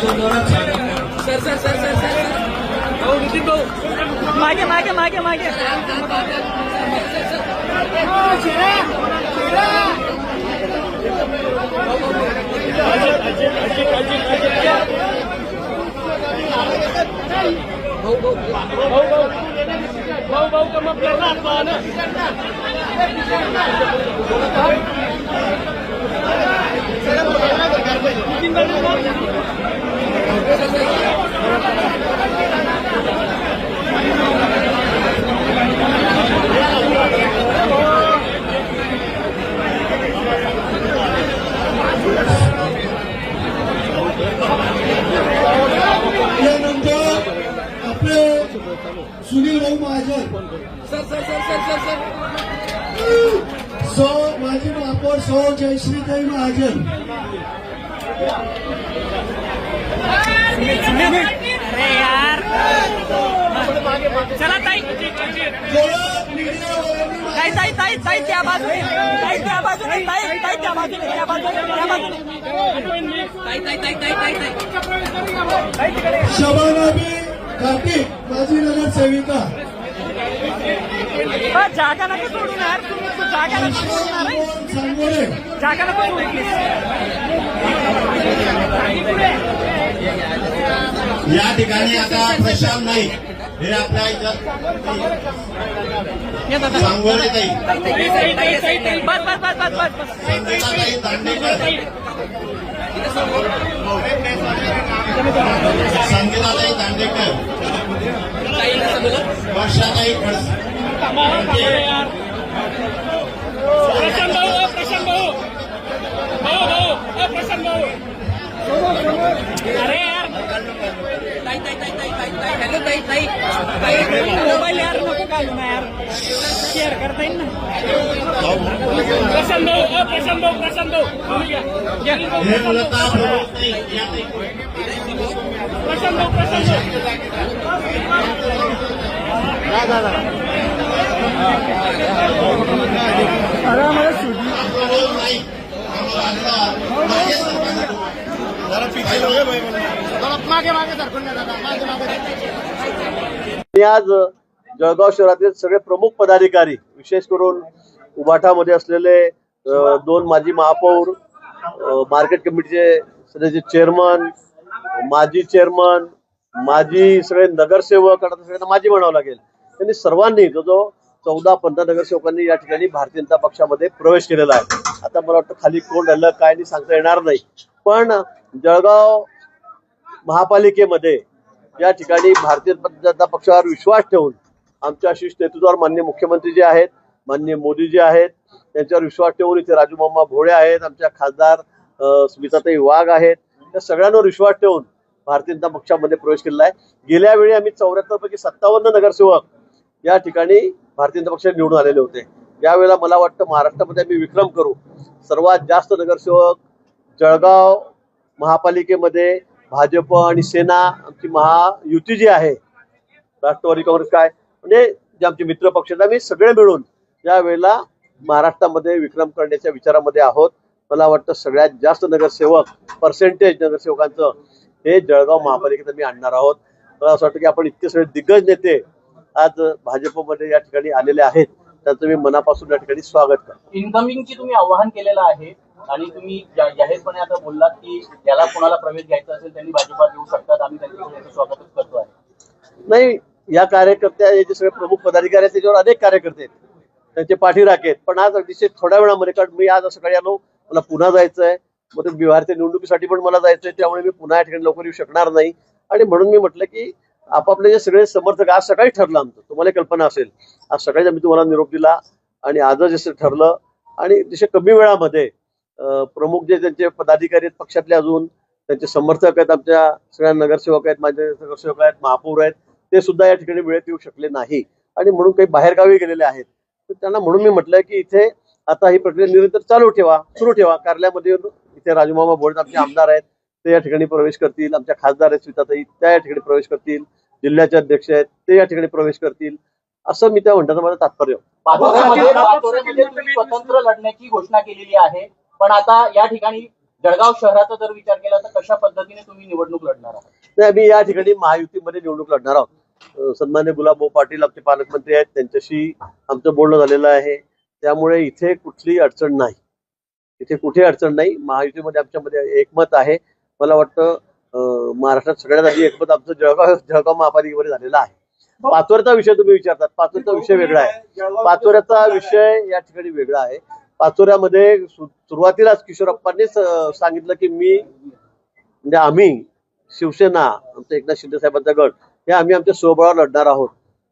Sir sir sir sir sir भाऊ नितीन भाऊ मागे मागे मागे मागे त्यानंतर आपले सुनील भाऊ Mahajan sir sir sir sir sir sir सौ माजी महापौर सौ जयश्रीताई महाजन अरे यार चला ताई ताई ताई ताई ताई त्या बाजूने ताई त्या बाजूने ताई ताई त्या बाजूने त्या बाजूने त्या बाजूने ताई ताई ताई ताई ताई ताई शबानाबी कार्तिक माजी नगरसेविका. जागा नका सोडून यार तुम्ही तू जागा नका सोडून या ठिकाणी आता प्रशांत नाईक. हे आपल्या इथं ये ताई. बस बस बस बस बस बस संगीताताई दांडेकर. संगीताताई दांडेकर. वर्षाताई खडसे प्रशांत भाऊ अ, प्रशांत भाऊ भाऊ भाऊ अ, प्रशांत भाऊ अरे यार. मोबाईल यार नको घालू ना यार. शेअर करता येईल ना. प्रशांत भाऊ प्रशांत भाऊ प्रशांत भाऊ. हे. प्रशांत भाऊ प्रशांत भाऊ. प्रमुख नाईक मी आज जळगाव शहरातील सगळे प्रमुख पदाधिकारी विशेष करून उबाठामध्ये असलेले दोन माजी महापौर मार्केट कमिटीचे सगळ्याचे चेअरमन माजी चेअरमन माजी सगळे नगरसेवक आता सगळ्यांना माजी म्हणावं लागेल. त्यांनी सर्वांनी जो जो चौदा पंधरा नगरसेवकांनी या ठिकाणी भारतीय जनता पक्षामध्ये प्रवेश केलेला आहे. आता मला वाटतं खाली कोण राहिलं काय नाही सांगता येणार नाही. पण जळगाव महापालिकेमध्ये या ठिकाणी भारतीय जनता पक्षावर विश्वास ठेवून आमच्या शीर्ष नेतृत्वावर मान्य मुख्यमंत्री जे आहेत मान्य मोदी जे आहेत त्यांच्यावर विश्वास ठेवून इथे राजू मामा भोळे आहेत आमच्या खासदार स्मिताताई वाघ आहेत त्या सगळ्यांवर विश्वास ठेवून भारतीय जनता पक्षामध्ये प्रवेश केलेला आहे. गेल्या वेळी आम्ही चौऱ्याहत्तर पैकी सत्तावन्न नगरसेवक या ठिकाणी भारतीय जनता पक्षात निवडून आलेले होते. यावेळेला मला वाटतं महाराष्ट्रामध्ये आम्ही विक्रम करू सर्वात जास्त नगरसेवक जळगाव महापालिकेमध्ये भाजप आणि सेना आमची महायुती जी आहे राष्ट्रवादी काँग्रेस काय म्हणजे जे आमचे मित्र पक्ष आहेत आम्ही सगळे मिळून यावेळेला महाराष्ट्रामध्ये विक्रम करण्याच्या विचारामध्ये आहोत मला वाटतं सगळ्यात जास्त नगरसेवक पर्सेंटेज नगरसेवकांचं हे जळगाव महापालिकेत आम्ही आणणार आहोत. मला असं वाटतं की आपण इतके सगळे दिग्गज नेते आज भाजपमध्ये या ठिकाणी आलेले आहेत. त्यांचं मी मनापासून या ठिकाणी स्वागत करतो. इन्कमिंगची तुम्ही आवाहन केलेलं आहे आणि तुम्ही जाहीरपणे आता बोललात की ज्याला कोणाला प्रवेश घ्यायचा असेल त्यांनी भाजपात येऊ शकतात. आम्ही त्यांचं स्वागतच करतो आहे. नाही या कार्यकर्त्या हे जे सगळे प्रमुख पदाधिकारी आहेत त्याच्यावर अनेक कार्यकर्ते आहेत. त्यांचे पाठीराखे आहेत. पण आज अतिशय थोड्या वेळामध्ये कारण मी आज सकाळी आलो मला पुन्हा जायचं आहे. मग ते बिहारच्या निवडणुकीसाठी पण मला जायचं आहे. त्यामुळे मी पुन्हा या ठिकाणी लवकर येऊ शकणार नाही. आणि म्हणून मी म्हटलं की आपापले जे सगळे समर्थक आज सकाळी ठरलं आमचं. तुम्हाला कल्पना असेल. आज सकाळीच आम्ही तुम्हाला निरोप दिला आणि आज जसं ठरलं आणि जसे कमी वेळामध्ये प्रमुख जे त्यांचे पदाधिकारी आहेत पक्षातले अजून त्यांचे समर्थक आहेत आमच्या सगळ्या नगरसेवक आहेत माझे नगरसेवक आहेत महापौर आहेत ते सुद्धा या ठिकाणी वेळेत येऊ शकले नाही. आणि म्हणून काही बाहेरगावी गेलेले आहेत. तर त्यांना म्हणून मी म्हटलंय की इथे आता ही प्रक्रिया निरंतर चालू ठेवा सुरू ठेवा. कार्यालयामध्ये येऊन इथे राजूमामा भोळे आमचे आमदार आहेत ते या ठिकाणी प्रवेश करतील. आमच्या खासदार आहेत स्मिताताई त्या या ठिकाणी प्रवेश करतील. जिल्ह्याचे अध्यक्ष आहेत ते या ठिकाणी प्रवेश करतील. असं मी त्या म्हणण्याचं माझं तात्पर्य. स्वतंत्र लढण्याची घोषणा केलेली आहे. पण आता या ठिकाणी जळगाव शहराचा जर विचार केला तर कशा पद्धतीने तुम्ही निवडणूक लढणार आहात? नाही आम्ही या ठिकाणी महायुतीमध्ये निवडणूक लढणार आहोत. सन्मान्य गुलाबभाऊ पाटील आमचे पालकमंत्री आहेत त्यांच्याशी आमचं बोलणं झालेलं आहे. त्यामुळे इथे कुठली अडचण नाही. इथे कुठे अडचण नाही. महायुतीमध्ये आमच्यामध्ये एकमत आहे. मला वाटतं महाराष्ट्रात सगळ्यात आधी एकमत आमचं जळगाव जळगाव महापालिकेवर झालेला आहे. पाचोऱ्याचा विषय तुम्ही विचारतात. पाचोऱ्याचा विषय वेगळा आहे. पाचोऱ्याचा विषय या ठिकाणी वेगळा आहे. पाचोऱ्यामध्ये सुरुवातीलाच किशोरप्पांनी सांगितलं की मी म्हणजे आम्ही शिवसेना आमचा एकनाथ शिंदे साहेबांचा गट हे आम्ही आमच्या स्वबळावर लढणार आहोत.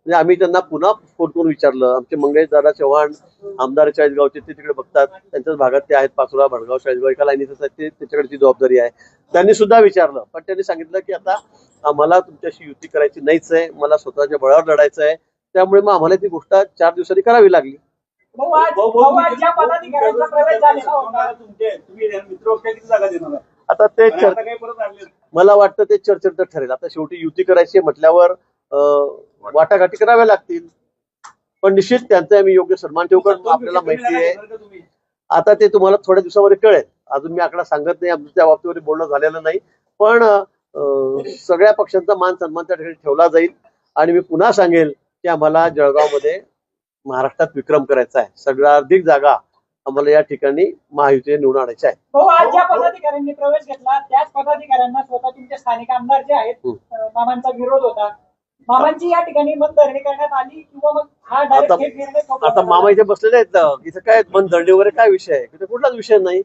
म्हणजे आम्ही त्यांना पुन्हा फोन करून विचारलं. आमचे मंगेश दादा चव्हाण आमदार चाळीसगावचे ते तिकडे बघतात. त्यांच्याच भागात ते आहेत पाचोरा भडगाव चाळीसगाव एका लाईनीतच आहेत ते त्याच्याकडची जबाबदारी आहे. त्यांनी सुद्धा विचारलं. पण त्यांनी सांगितलं की आता आम्हाला तुमच्याशी युती करायची नाहीच आहे. मला स्वतःच्या बळावर लढायचं आहे. त्यामुळे मग आम्हाला ती गोष्ट चार दिवसांनी करावी लागली. आता ते मला वाटतं ते चर्चेत ठरेल. आता शेवटी युती करायची म्हटल्यावर वाटाघाटी कराव्या लागतील. पण निश्चित त्यांचा आम्ही योग्य सन्मान ठेवू कारण आपल्याला माहिती आहे. आता ते तुम्हाला थोड्या दिवसामध्ये कळेल. अजून मी आकडा सांगत नाही आमचं त्या बाबतीमध्ये बोलणं झालेलं नाही. पण सगळ्या पक्षांचा मान सन्मान त्या ठिकाणी ठेवला जाईल. आणि मी पुन्हा सांगेल की आम्हाला जळगावमध्ये महाराष्ट्रात विक्रम करायचा आहे. सर्वाधिक जागा आम्हाला या ठिकाणी महायुतीने निवडून आणायच्या आहे आज ज्या पदाधिकाऱ्यांनी प्रवेश घेतला त्याच पदाधिकाऱ्यांना स्वतः तुमचे स्थानिक आमदार जे आहेत हं. मामांचा विरोध होता. मामांची या ठिकाणी मतधरणी करण्यात आली किंवा मग हा डायरेक्ट आता थेट निर्णय आता मामा इथे बसलेले आहेत ना, इथं काय बंद दंडी वगैरे काय विषय आहे? इथे कुठलाच विषय नाही.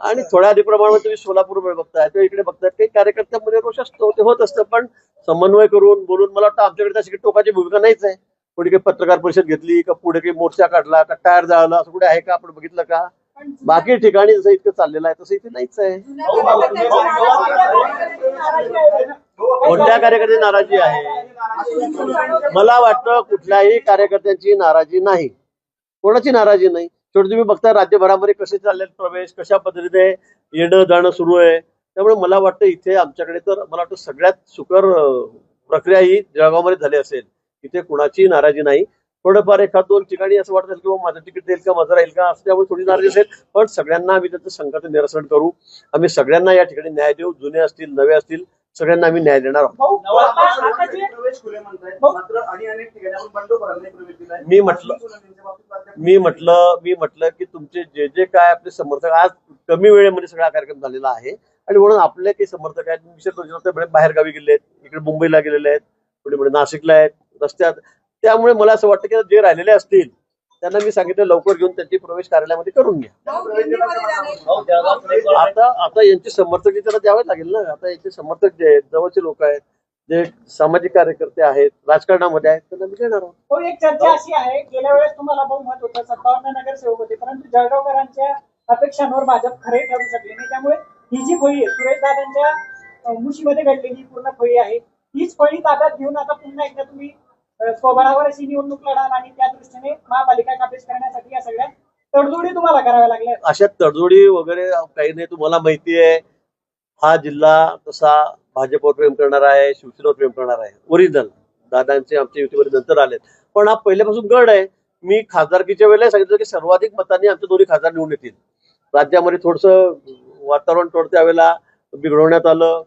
आणि थोड्या आधी प्रमाणात तुम्ही सोलापूर बघताय किंवा इकडे बघताय. काही कार्यकर्त्यांमध्ये रोष असतो ते होत असतं. पण समन्वय करून बोलून मला वाटतं आमच्याकडे तशी काही टोकाची भूमिका नाहीच आहे. कुठे काही पत्रकार परिषद घेतली का पुढे काही मोर्चा काढला का टायर जाळला असं कुठे आहे का? आपण बघितलं का? बाकी ठिकाणी जसं इतकं चाललेलं आहे तसं इथे नाहीच आहे. कोणत्या कार्यकर्त्याची नाराजी आहे? मला वाटतं कुठल्याही कार्यकर्त्यांची नाराजी नाही. कोणाची नाराजी नाही? शेवटी तुम्ही बघता राज्यभरामध्ये कसे चालले प्रवेश कशा पद्धतीने येणं जाणं सुरू आहे. त्यामुळे मला वाटतं इथे आमच्याकडे तर मला वाटतं सगळ्यात सुकर प्रक्रिया ही जळगावमध्ये झाली असेल. इथे कुणाची नाराजी नाही. थोडंफार एखाद दोन ठिकाणी असं वाटत असेल की माझं तिकीट देईल का माझं राहील का असं त्यामुळे थोडी नाराजी असेल. पण सगळ्यांना आम्ही त्याचं संकट निरसन करू. आम्ही सगळ्यांना या ठिकाणी न्याय देऊ. जुने असतील नवे असतील सगळ्यांना आम्ही न्याय देणार आहोत. मी म्हटलं मी म्हटलं मी म्हटलं की तुमचे जे जे काय आपले समर्थक आज कमी वेळेमध्ये सगळा कार्यक्रम झालेला आहे. आणि म्हणून आपले काही समर्थक आहेत. विशेष म्हणजे बरेच बाहेर गावी गेले आहेत इकडे मुंबईला गेलेले आहेत पुढे पुढे नाशिकला आहेत रस्त्यात. त्यामुळे मला असं वाटतं की जे राहिलेले असतील त्यांना मी सांगितलं लवकर घेऊन त्यांची प्रवेश कार्यालयामध्ये करून घ्या. आता आता यांचे समर्थक त्याला द्यावे लागेल ना? आता यांचे समर्थक जे आहेत जवळचे लोक आहेत जे सामाजिक कार्यकर्ते आहेत राजकारणामध्ये आहेत त्यांना मी देणार आहोत. हो एक चर्चा अशी आहे गेल्या वेळेस तुम्हाला बहुमत होतं सत्तावन्न नगरसेवक होते परंतु जळगावकरांच्या अपेक्षांवर भाजप खरे ठरू शकले नाही. त्यामुळे ही जी फळी आहे सुरेश दादांच्या मुशीमध्ये घडलेली पूर्ण फळी आहे हीच फळी ताब्यात घेऊन आता पुन्हा एकदा तुम्ही स्वबळावर अशी निवडणूक लढाल आणि त्या दृष्टीने महापालिका काबीज करण्यासाठी या सगळ्या तडजोडी तुम्हाला कराव्या लागल्या अशा तडजोडी वगैरे काही नाही तुम्हाला माहिती आहे. हा जिल्हा तसा भाजपवर प्रेम करणार आहे शिवसेनेवर प्रेम करणार आहे. ओरिजिनल दादांचे आमच्या युतीमध्ये नंतर आलेत. पण हा पहिल्यापासून गड आहे. मी खासदारकीच्या वेळेला सांगितलं की सर्वाधिक मतांनी आमचे दोन्ही खासदार निवडून येतील. राज्यामध्ये थोडस वातावरण थोडं त्यावेळेला बिघडवण्यात आलं.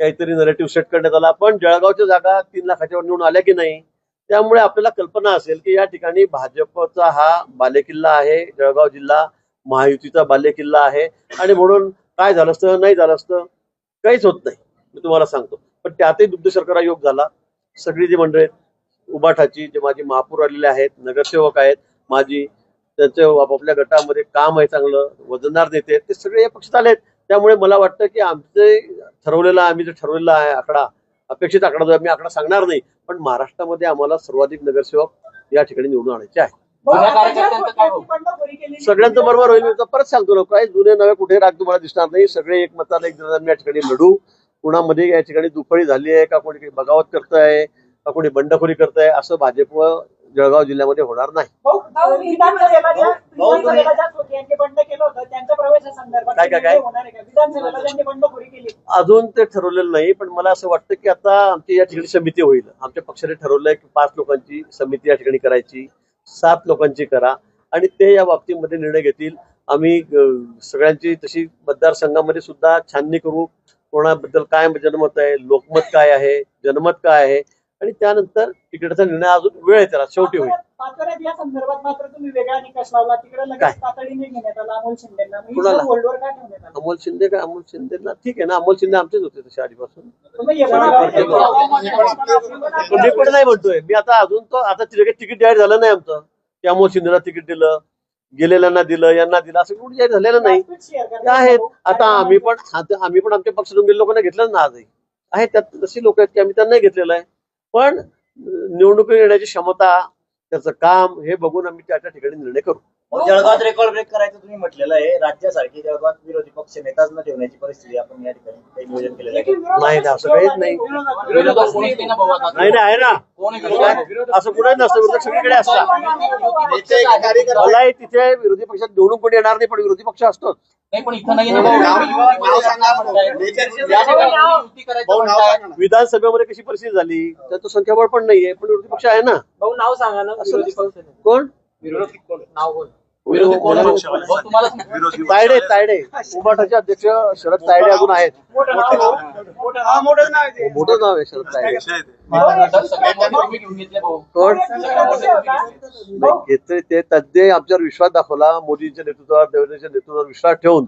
काहीतरी नरेटिव्ह सेट करण्यात आला. पण जळगावच्या जागा तीन लाखाच्या निवडून आल्या की नाही त्यामुळे आपल्याला कल्पना असेल की या ठिकाणी भाजपचा हा बालेकिल्ला आहे जळगाव जिल्हा महायुतीचा बालेकिल्ला आहे. आणि म्हणून काय झालं असतं नाही झालं असतं काहीच होत नाही. मी तुम्हाला सांगतो. पण त्यातही दुग्ध शर्करा योग झाला. सगळी जी मंडळी उबाठाची जे माझी महापूर आलेले आहेत नगरसेवक आहेत माझी त्यांचे आपापल्या गटामध्ये काम आहे चांगलं वजनदार नेते ते सगळे या पक्षात आलेत त्यामुळे मला वाटतं की आमचे ठरवलेला आम्ही जे ठरवलेला आहे आकडा अपेक्षित आकडा जो आहे, मी आकडा सांगणार नाही पण महाराष्ट्रामध्ये आम्हाला सर्वाधिक नगरसेवक या ठिकाणी निवडून आणायचे आहे. सगळ्यांचं बरोबर होईल मी परत सांगतो ना काय जुने नवे कुठे राग तुम्हाला दिसणार नाही सगळे एकमताने एक जणांनी या ठिकाणी लढू. कुणामध्ये या ठिकाणी दुफळी झाली आहे का कोणी काही बगावत करताय का कोणी बंडखोरी करताय असं भाजप जळगाव जिल्ह्यामध्ये होणार नाही. काय- काय- काय? अजून ते ठरवलेलं नाही पण मला असं वाटतं की आता आमची या ठिकाणी समिती होईल. आमच्या पक्षाने ठरवलंय की पाच लोकांची समिती या ठिकाणी करायची सात लोकांची करा आणि ते या बाबतीमध्ये निर्णय घेतील. आम्ही सगळ्यांची तशी मतदारसंघामध्ये सुद्धा छाननी करू. कोणाबद्दल काय जनमत आहे लोकमत काय आहे जनमत काय आहे आणि त्यानंतर तिकिटाचा निर्णय अजून वेळ आहे त्याला शेवटी होईल. पाचोऱ्यात या संदर्भात मात्र तुम्ही वेगळा निकष लावला. तिकडे काय? लगेच तातडीने घेण्यात आला. अमोल शिंदेना. मी कुणाला? होल्डवर का ठेवण्यात आला? अमोल शिंदे काय अमोल शिंदे ना ठीक आहे ना. अमोल शिंदे आमचेच होते तसे आधीपासून. तुम्ही एवढा- पण मी पण नाही म्हणतोय. मी आता अजून तो आता तिथे तिकीट जाहीर झालं नाही आमचं. की अमोल शिंदेला तिकीट दिलं गेलेल्यांना दिलं यांना दिलं. असं कुठे जाहीर झालेलं नाही. ते आहेत. आता आम्ही पण आता आम्ही पण आमच्या पक्षातून गेले लोकांना घेतलं ना आजही. आहेत त्यात तशी लोक आहेत की आम्ही त्यांनाही घेतलेलं आहे. पण निवडणुकी निवडणुकीत येण्याची क्षमता त्याचं काम हे बघून आम्ही त्या त्या ठिकाणी निर्णय करू. जळगावात रेकॉर्ड ब्रेक करायचं तुम्ही म्हटलेलं आहे राज्यासारखी जळगावात विरोधी पक्ष नेताच न ठेवण्याची परिस्थिती आपण या ठिकाणी काही नियोजन केलेलं आहे नाही ना, असं काहीच नाही. नाही ना आहे ना? असं कुठे नसतं विरोधक सगळीकडे असतात मलाही तिथे विरोधी पक्षात निवडून कोणी येणार नाही पण विरोधी पक्ष असतोच नाही पण इथं नाही ना भाऊ. नाव सांगा म्हणताय. या ठिकाणी युती करायचं भाऊ, नाव म्हणताय. सांगा ना. विधानसभेमध्ये कशी परिस्थिती झाली त्याचं संख्याबळ पण नाहीये पण विरोधी पक्ष आहे ना भाऊ नाव सांगा ना विरोधी. पक्ष कोण विरोधी कोण? नाव कोण विरोधी कोण? आहे? भाऊ, तुम्हाला तायडे तायडे. अध्यक्ष शरद तायडे अजून आहेत. मोठं नाव आहे शरद तायडे. घेतले ते त्यांनी आमच्यावर विश्वास दाखवला. मोदींच्या नेतृत्वावर देवेंद्रच्या नेतृत्वावर विश्वास ठेवून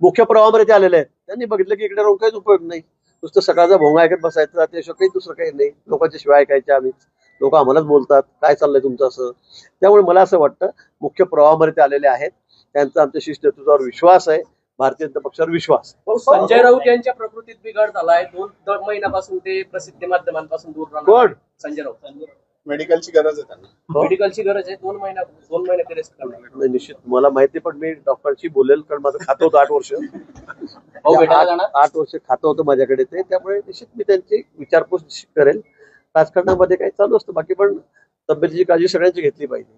मुख्य प्रवाहामध्ये ते आलेले आहेत. त्यांनी बघितलं की इकडे राहून काहीच उपयोग नाही. नुसतं सकाळचा भोंगा ऐकत बसायचं त्याशिवाय काही दुसरं काही नाही. लोकांच्या शिवाय ऐकायच्या आम्हीच. लोक आम्हालाच बोलतात काय चाललंय तुमचं असं? त्यामुळे मला असं वाटतं मुख्य प्रवाहामध्ये ते आलेले आहेत. त्यांचा आमच्या शिस्त नेतृत्वावर विश्वास आहे भारतीय जनता पक्षावर विश्वास. भाऊ संजय राऊत यांच्या प्रकृतीत बिघाड झालाय. दोन दोन महिन्यापासून ते प्रसिद्धी माध्यमांपासून दूर राहणार कोण? संजय राऊत. मेडिकलची गरज आहे त्यांना. हो? मेडिकलची गरज आहे. दोन महिन्या दोन महिने रेस्ट करणार. निश्चित. मला माहिती पण मी डॉक्टरशी बोलेल कारण माझं खातं होतं आठ वर्ष. जाणार. आठ वर्ष खातं होतं माझ्याकडे ते. त्यामुळे निश्चित मी त्यांची विचारपूस करेल. राजकारणामध्ये काही चालू असतं. बाकी पण तब्येतीची काळजी सगळ्यांची घेतली पाहिजे.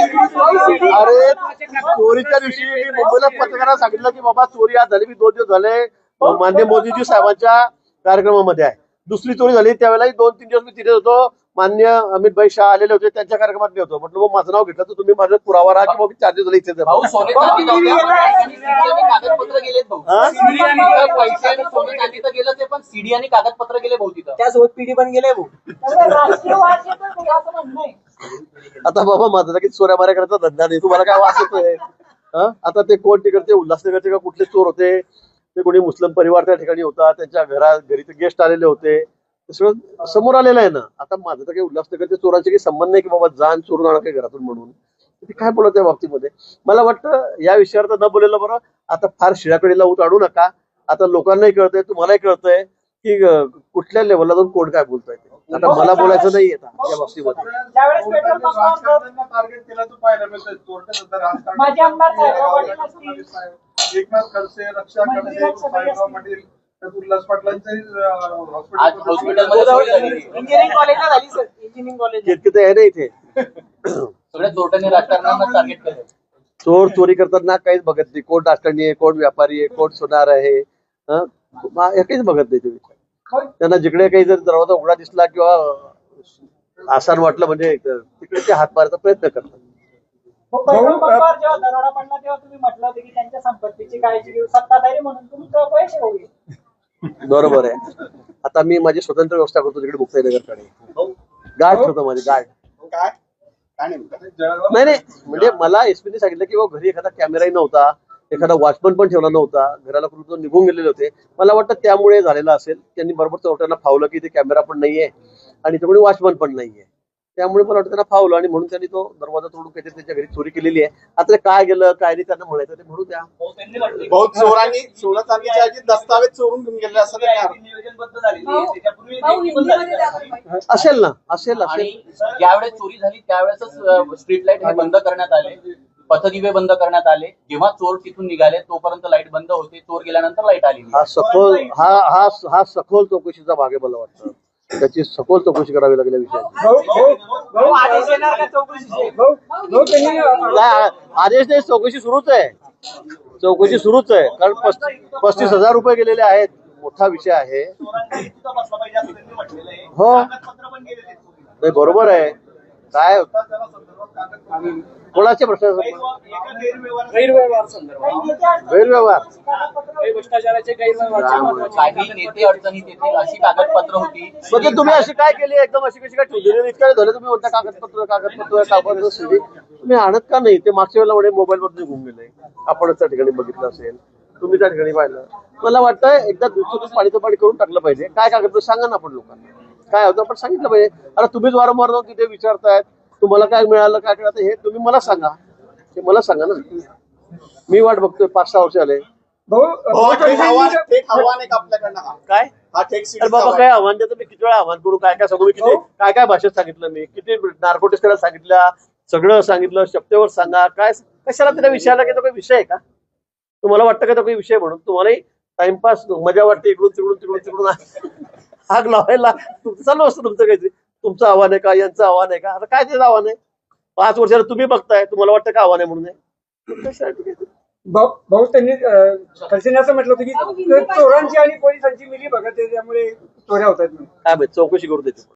अरे चोरीच्या दिवशी मी मुंबईला पत्रकारांना सांगितलं की बाबा चोरी आज झाली मी दोन दिवस झाले मान्य मोदीजी साहेबांच्या कार्यक्रमामध्ये आहे. दुसरी चोरी झाली. त्यावेळेला दोन तीन दिवस मी तिथे होतो. मान्य अमित भाई शाह आलेले होते. त्यांच्या कार्यक्रमात मी होतो. म्हटलं मग माझं नाव घेतलं तर तुम्ही माझा पुरावा राहा की बाबा मी चार दिवस झाले इथे भाऊ सोने चांदी जाऊ द्या, पण CD आणि कागदपत्र गेलेत भाऊ? CD आणि इथं पैसे आणि सोने चांदी तर गेलं ते पण सीडी आणि कागदपत्र गेले भाऊ तिथं. त्यासोबत पिढी पण गेले आता बाबा माझा लगेच चोऱ्या माऱ्या करायचा धंदा नाही. तुम्हाला काय हं? आता ते कोण तिकडचे उल्हासनगरचे का कुठले चोर होते? ते कोणी मुस्लिम परिवार त्या ठिकाणी होता त्यांच्या घरात घरी ते गेस्ट आलेले होते. ते सगळं समोर आलेलं आहे ना. आता माझं तर काही उल्हासनगरच्या चोरांचे काही संबंध नाही की बाबा जाण चोरून आणा काही घरातून म्हणून. ते काय बोलत त्या बाबतीमध्ये? मला वाटतं या विषयावर तर न बोलेलं बरं. आता फार शिळाकडीला उत आणू नका. आता लोकांनाही कळतंय तुम्हालाही कळतंय. की कुठल्या लेवलला जाऊन कोण काय बोलतोय ते. आता मला बोलायचं नाही आता या बाबतीमध्ये. एकनाथ खडसे रक्षा खडसे उल्हास पाटलांचे चोरी इथे. चोर चोरी करताना काहीच बघत नाही. कोण राजकारणी आहे कोण व्यापारी आहे कोण सोनार आहे काहीच बघत नाही तुम्ही. त्यांना जिकडे काही जर दरवाजा उघडा दिसला किंवा आसान वाटलं म्हणजे तिकडे ते हात मारायचा प्रयत्न करतात. हो, बरोबर आहे. आता मी माझी स्वतंत्र व्यवस्था करतो तिकडे मुक्ताईनगरकडे गार्ड ठेवतो माझे गार्ड काय? काय नेमकं? नाही नाही. म्हणजे मला एसपीने सांगितलं की बाबा घरी एखादा कॅमेराही नव्हता. एखादा वॉचमन पण ठेवला नव्हता. घराला कुठून निघून गेलेले होते. मला वाटतं त्यामुळे झालेलं असेल. त्यांनी बरोबर चौट्यांना फावलं की ते कॅमेरा पण नाहीये. आणि त्यामुळे वॉचमन पण नाहीये. त्यामुळे मला वाटतं त्यांना फावलं आणि म्हणून त्यांनी तो दरवाजा तोडून काहीतरी त्यांच्या घरी चोरी केलेली आहे. आता काय गेलं काय नाही त्यांना म्हणायचं ते म्हणू द्या. बहुत चोरांनी सोनं चांदीच्या ऐवजी दस्तावेज चोरून घेऊन गेले असं आहे. असेल ना असेल असेल. ज्यावेळेस चोरी झाली त्यावेळेसच स्ट्रीट लाइट हे बंद करण्यात आले. पथदिवे बंद करण्यात आले. जेव्हा चोर तिथून निघाले तोपर्यंत लाइट बंद होते. चोर गेल्यानंतर लाइट आली हा सखोल हा हा हा सखोल चौकशीचा भाग आहे मला वाटतं. त्याची सखोल चौकशी करावी लागेल या विषयाची भाऊ आदेश नाही, आदेश नाही चौकशी सुरूच आहे. चौकशी सुरूच आहे. कारण पस्तीस पस्तीस हजार रुपये गेलेले आहेत. मोठा विषय आहे. हो. नाही बरोबर आहे. काय? कोणाचे प्रश्न गैरव्यवहार गैरव्यवहार. संदर्भात अडचणीत गैरव्यवहार कागदपत्र काही भ्रष्टाचाराचे नेते अडचणीत येतील अशी कागदपत्र होती. म्हणजे तुम्ही अशी काय केली? एकदम अशी कशी काय ठेवली? इतक्या झालं तुम्ही म्हणता कागदपत्र कागदपत्र. तुम्ही आणत का नाही? ते मागच्या वेळेला म्हणे मोबाईल मधून निघून गेले. आपणच त्या ठिकाणी बघितलं असेल. तुम्ही त्या ठिकाणी पाहिलं. मला वाटतं एकदा दुसरं पाणीचं पाणी करून टाकलं पाहिजे. काय कागदपत्र सांगा ना आपण लोकांना. काय होतं आपण सांगितलं पाहिजे. आता तुम्हीच वारंवार जाऊन तिथे विचारतायत. तुम्हाला काय मिळालं काय मिळालं हे तुम्ही मला सांगा. ते मला सांगा ना. मी वाट बघतोय पाच सहा वर्ष आले भाऊ हो, हा. काय? हा बाबा आव्हान. काय आव्हान देतो? मी किती वेळा आव्हान करू? काय काय सांगू? मी किती काय काय भाषेत सांगितलं मी? किती नार्कोटिक्स करायला सांगितल्या? सगळं सांगितलं शब्देवर सांगा. काय कशाला त्याला विषयाला की तो काही विषय आहे का? तुम्हाला वाटतं का तो काही विषय म्हणून? तुम्हालाही टाइमपास मजा वाटते इकडून तिकडून तिकडून तिकडून. आग लावायला. तुमचं चालू असतं तुमचं काहीतरी. तुमचं आव्हान आहे का? यांचं आव्हान आहे का? आता काय त्याचं आव्हान आहे? पाच वर्षाला तुम्ही बघताय तुम्हाला वाटतं का आव्हान आहे म्हणून? भाऊ भाऊ त्यांनी खडसेंनी असं म्हटलं होतं की चोरांची आणि पोलिसांची मिली बघत आहे त्यामुळे चोऱ्या होतात काय माहीत चौकशी करू त्याची